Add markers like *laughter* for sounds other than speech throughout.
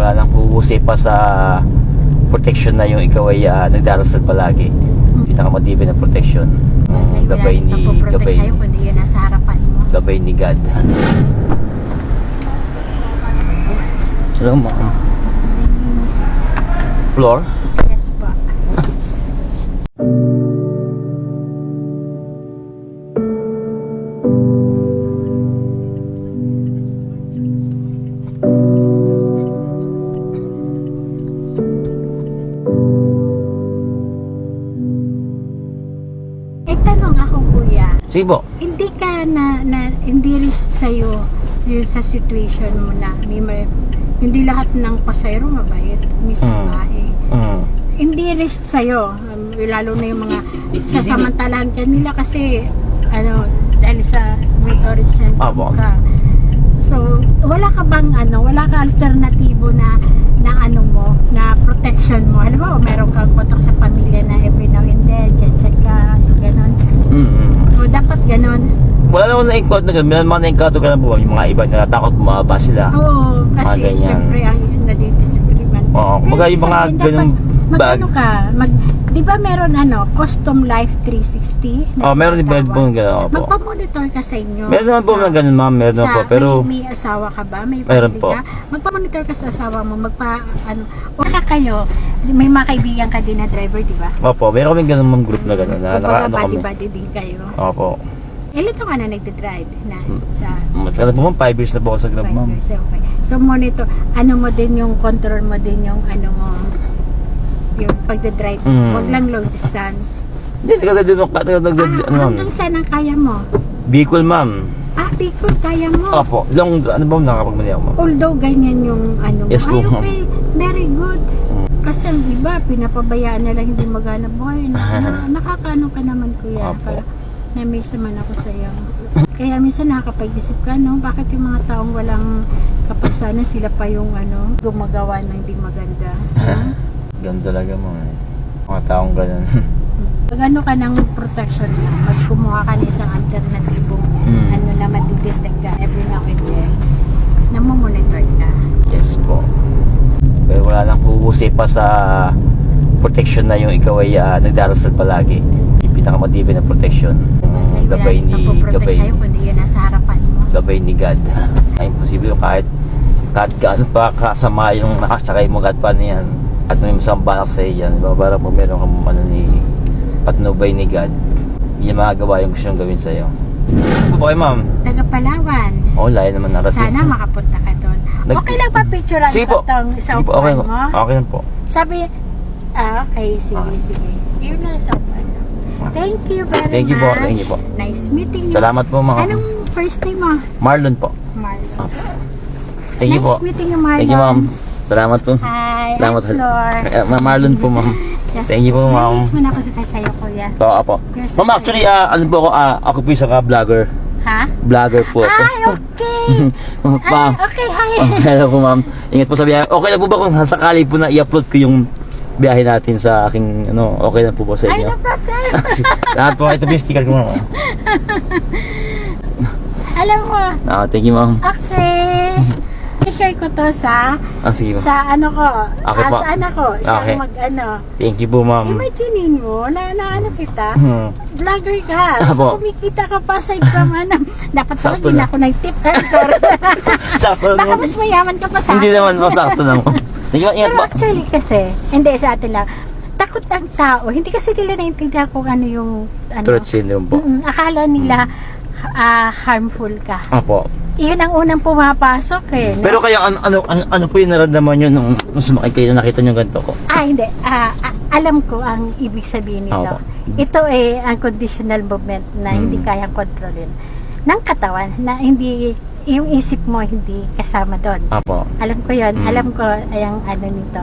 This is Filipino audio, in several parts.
wala nang huhusay pa sa protection na yung ikaw ay ah, nagdarasal palagi. Pinakamatibay na protection. May Ang gabay ni gabay, sa'yo, kundi yun nasa harapan mo. gabay ni God. *laughs* Ma'am. Floor? Po. Hindi ka na, na hindi risk sa'yo yung sa situation mo na may, may hindi lahat ng pasayro mabait, may sama eh. Mm. Hindi risk sa'yo, um, lalo na yung mga sasamantalahan ka nila kasi ano, dahil sa may origin Apo. ka. So, wala ka bang ano, wala ka alternatibo na na ano mo, na protection mo. Halimbawa, meron kang kontak sa pamilya na every now and then, jet set ka, yung ganon. Mm-mm. O, dapat ganon. Wala naman na-encounter na ganun. Mga na-encounter ka na po. Yung mga iba na natakot bumaba sila. Oo, kasi ganyan. syempre ang nadidiscriman. Oo, kumbaga yung mga ganung mag, bag. ano ka, mag, di ba meron ano, custom life 360? Oh, meron din ba po gano'n? Opo. Magpa-monitor ka sa inyo. Meron naman po Sa- na ganun, ma'am. Meron naman sa, po. Pero, may, may asawa ka ba? May Meron family po. ka? Magpa-monitor ka sa asawa mo, magpa, ano, wala kayo, may mga kaibigan ka din na driver, di ba? opo, meron kami ganun ma'am group na gano'n. Na, Kumbaga, ano kami. body-body din kayo. Opo. Ilan taon ka na nagde-drive na sa Matagal po ma'am, 5 years na po ako sa Grab, Five ma'am. years, okay. So monitor, ano mo din yung control mo din yung ano mo yung pagda-drive. Mm. Huwag lang long distance. Hindi, tagal din ako. Tagal Ah, din, ano ma'am. hanggang saan ang kaya mo? Bicol, ma'am. Ah, Bicol, kaya mo. Opo. Long, ano ba nakakapagmali ako, ma'am? Although ganyan yung ano. Yes Ay, okay. Very good. Kasi di ba, pinapabayaan na lang hindi magana buhay. Na, *laughs* na, nakakaano ka naman kuya. Opo. Para, na-miss naman ako sa iyo. Kaya minsan nakakapag-isip ka, no? Bakit yung mga taong walang kapansanan, sila pa yung ano, gumagawa ng hindi maganda. no? *laughs* Ganun talaga, ma'am. eh. Mga taong ganun. *laughs* Pag ano ka ng protection mo, pag kumuha ka ng isang alternatibong Mm. ano na matidetect ka every now and then, namomonitor ka. yes po. Pero wala nang huhusay pa sa protection na yung ikaw ay ah, nagdarasal palagi. Yung pinakamatibay na protection. May Ang gabay ni, gabay, sa'yo, kundi yun nasa harapan mo. gabay ni God. *laughs* Ay, imposible yung kahit kahit gaano pa kasama yung nakasakay mo God paano yan. At may masamang balak sa iyo yan. Diba? Para po meron kang ano ni patnubay ni God. Niya magagawa yung gusto niyang gawin sa iyo. Ano po kayo, ma'am? Taga Palawan. Oo, layo naman narating. Sana makapunta ka doon. Nag- Okay lang pa picturean Sige po. itong sa Sige po, okay, mo? okay lang po. Sabi, ah, okay, sige, sige. Yun na sa upuan. Thank you very Thank you po, much. thank you po. Nice meeting you. Salamat po mga Anong first name mo? Marlon po. Marlon. Thank you nice po. meeting you, Marlon. Thank you, ma'am. Salamat po. Hi, Salamat. I'm Flor. Eh, Ma'am Marlon po, ma'am. Yes. Thank you po, ma'am. Nice mo na ako sa sa'yo, kuya. Oo, apo. So Ma'am, actually, ah, ano po ako, ah, ako po isang ah, vlogger. Ha? Vlogger po ako. Ay, okay. *laughs* Ma'am. Ay, okay, hi. *laughs* Oh, hello po, ma'am. Ingat po sa biyahe. Okay na po ba kung sakali po na i-upload ko yung biyahe natin sa aking, ano, okay na po ba sa Ay, inyo? no problem. *laughs* Lahat po, ito po yung sticker ko, ma'am. Alam mo, Ah, thank you, ma'am. okay. I-share ko to sa Ah, sige, ma'am. sa ano ko, Okay ah, po. sa anak ko, siya Okay. mag ano. Thank you po, ma'am. Imagine mo na, na ano kita, Hmm. vlogger ka. Apo. So kumikita ka pa aside from *laughs* ano. Dapat sa Sakto na. na ako nag-tip. I'm sorry. *laughs* Sakto Baka ma'am. mas mayaman ka pa sa Hindi akin. naman, ma'am. Sakto lang, ma'am. Sige. Ingat Pero po. actually kasi, hindi sa atin lang. Takot ang tao. Hindi kasi nila naintindihan kung ano yung ano. Tourette syndrome po. Mm-mm, akala nila ah, harmful ka. Apo. Iyon ang unang pumapasok eh. no? Pero kaya ano, ano, ano, ano po yung naramdaman nyo nung, nung sumakay kayo na nakita nyo ganito ko? Ah, hindi. Ah, alam ko ang ibig sabihin nito. Opo. Ito ay unconditional movement na hindi Mm. kayang kontrolin ng katawan na hindi yung isip mo hindi kasama doon. Apo. Alam ko 'yon. Mm. Alam ko yung ano nito.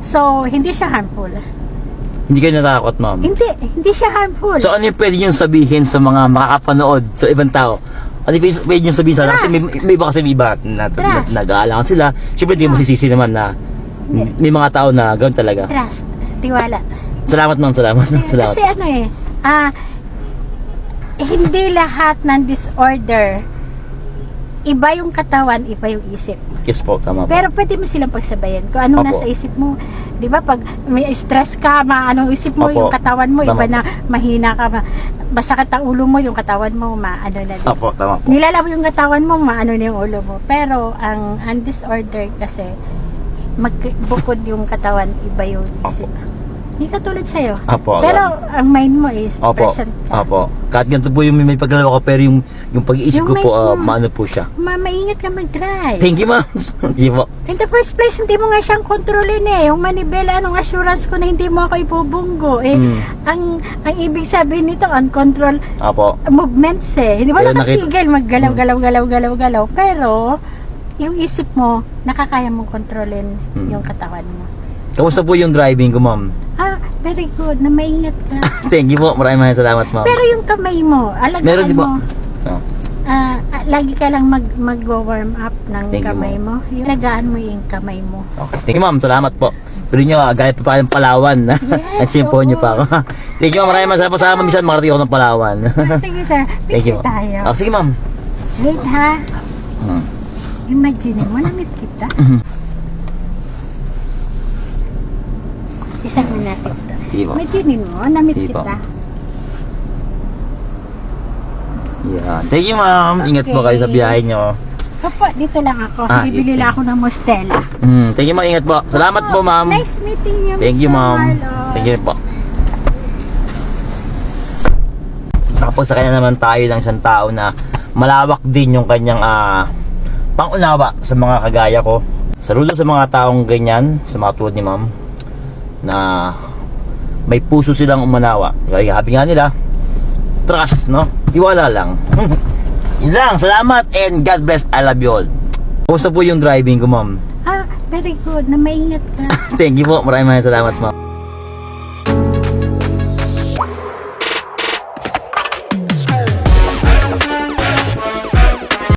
So, hindi siya harmful. Hindi kayo natakot, ma'am? Hindi, hindi siya harmful. So ano yung pwede nyo sabihin sa mga makakapanood sa ibang tao? Ano yung pwede- pwede nyo sabihin sa Kasi may, may iba kasi may iba na, na, Trust. nag-aalangan sila. Siyempre hindi mo masisisi naman na Hindi. may mga tao na gano'n talaga. Trust, tiwala. Salamat ma'am, salamat. salamat. Kasi ano eh, ah, hindi lahat ng disorder iba yung katawan, iba yung isip. Yes po, tama po. Pero pwede mo silang pagsabayan. Kung anong Opo. nasa isip mo, 'di ba? Pag may stress ka, maano isip mo, Opo. yung katawan mo Tama iba po. na mahina ka, ma- masakit ang ulo mo, yung katawan mo maano na din. Opo, tama po. Nilalaw yung katawan mo, maano na yung ulo mo. Pero ang undisordered kasi magbukod yung katawan, iba yung isip. Hindi katulad sa'yo. Opo, Pero ang mind mo is Opo, present ka. opo. Kahit ganito po yung may paglalaw ko, pero yung, yung pag-iisip Yung ko po, ah, maano po siya. Ma, maingat ka mag-drive. Thank you, ma'am. *laughs* Thank you po. In the first place, hindi mo nga siyang kontrolin eh. Yung manibela, anong assurance ko na hindi mo ako ibubunggo eh. Mm. Ang ang ibig sabihin nito, uncontrolled Opo. movements eh. Hindi mo Pero nakatigil, maggalaw, galaw, galaw, galaw, galaw. Pero, yung isip mo, nakakaya mong kontrolin Mm. yung katawan mo. Kamusta po yung driving ko, ma'am? Ah, very good. Na maingat ka. *laughs* Thank you po. Maraming maraming salamat, ma'am. Pero yung kamay mo, alagaan Meron din po. mo. Oh. Ah, ah, lagi ka lang mag mag-warm up ng Thank you, kamay mo. Yung alagaan mo yung kamay mo. Okay. Thank you, ma'am. Salamat po. Pero nyo, ah, gaya pa pa ng Palawan. *laughs* Yes, Nagsimpo nyo oo. pa ako. *laughs* Thank you, ma'am. Maraming maraming salamat sa Minsan makarating ako ng Palawan. Sige sir, Thank you, picture tayo. Oh, sige, ma'am. Wait ha. Hmm. Imagine mo, na-meet kita. Isang minute ito. Sige po. Imagine mo, na-meet Sige po. kita. Yeah. Thank you, ma'am. Ingat po kayo sa Okay. biyahe nyo. Opo, dito lang ako. Ah, Bibili lang ako ng Mostela. Hmm. Thank you, ma'am. Ingat po. Salamat po, ma'am. Nice meeting you, Thank you, Mr. ma'am. Marlon. Thank you rin po. Nakapagsakay na naman tayo ng isang tao na malawak din yung kanyang ah, pangunawa sa mga kagaya ko. Saludo sa mga taong ganyan, sa mga tulad ni ma'am, na may puso silang umanawa. Kaya habi nga nila, trust, no? Tiwala lang. *laughs* Yun lang, salamat and God bless, I love you all. Kumusta po yung driving ko, ma'am? Ah, very good. Na maingat ka. *laughs* Thank you po, maraming maraming salamat, ma'am.